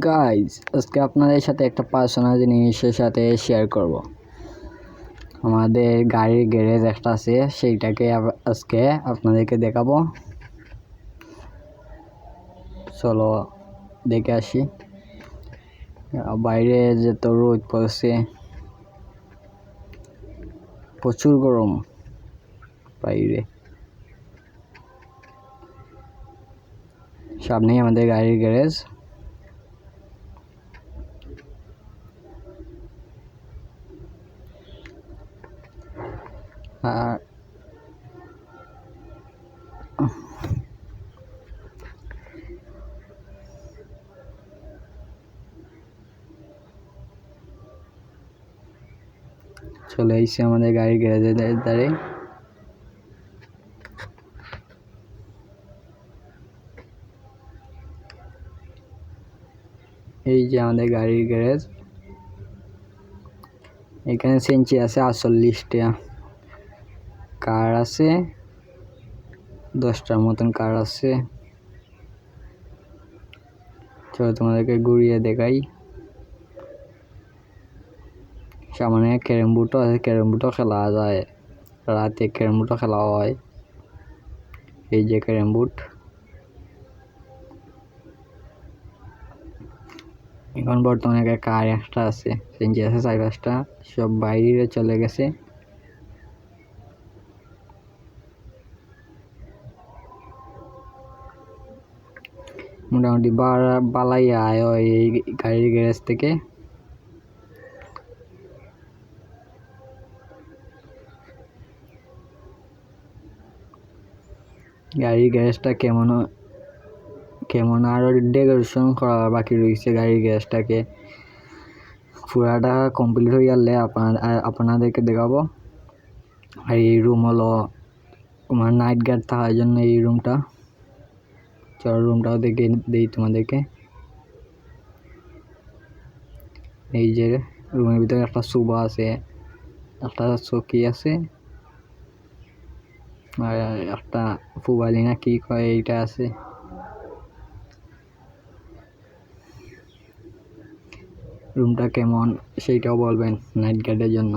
Guys আজকে আপনাদের সাথে একটা পার্সোনাল জিনিসের সাথে শেয়ার করব। আমাদের গাড়ির গ্যারেজ একটা আছে, সেইটাকে আজকে আপনাদেরকে দেখাবো। চলো, দেখে আসি। বাইরে যত রোদ পড়ছে, প্রচুর গরম বাইরে। সামনেই আমাদের গাড়ির গ্যারেজ আর চলে এসেছি আমাদের গাড়ির গ্যারেজের ধারে এই যে আমাদের গাড়ির গ্যারেজ। এখানে সেঞ্চি আছে আটচল্লিশটা। কার আছে? দশটার মতন কার আছে? চলো তোমাদেরকে ঘুরিয়ে দেখাই। সামনে ক্যারেম বোর্ডও আছে, ক্যারেম বোর্ডও খেলা যায়। রাতে ক্যারেম বোর্ডও খেলা হয়। এই যে ক্যারেম বোর্ড। এখন বর্তমানে কার একটা আছে সেঞ্চি আছে চার পাঁচটা সব বাইরে চলে গেছে। মোটামুটি বালাই আয় হয় এই গাড়ির গ্যারেজ থেকে। গাড়ির গ্যারেজটা কেমন কেমন আরও ডেকোরেশন করা বাকি রয়েছে গাড়ির গ্যারেজটাকে পুরাটা কমপ্লিট হয়ে গেলে আপনার আপনাদেরকে দেখাবো। আর এই রুম হলো, তোমার নাইট গার্ড থাকার জন্য এই রুমটা চলো রুমটাও দেখে দিই তোমাদেরকে। এই যে রুমের ভিতরে একটা সোফা আছে, একটা চৌকি আছে, আর একটা ফুবালি না কি কয় এইটা আছে। রুমটা কেমন, সেইটাও বলবেন নাইট গার্ডের জন্য।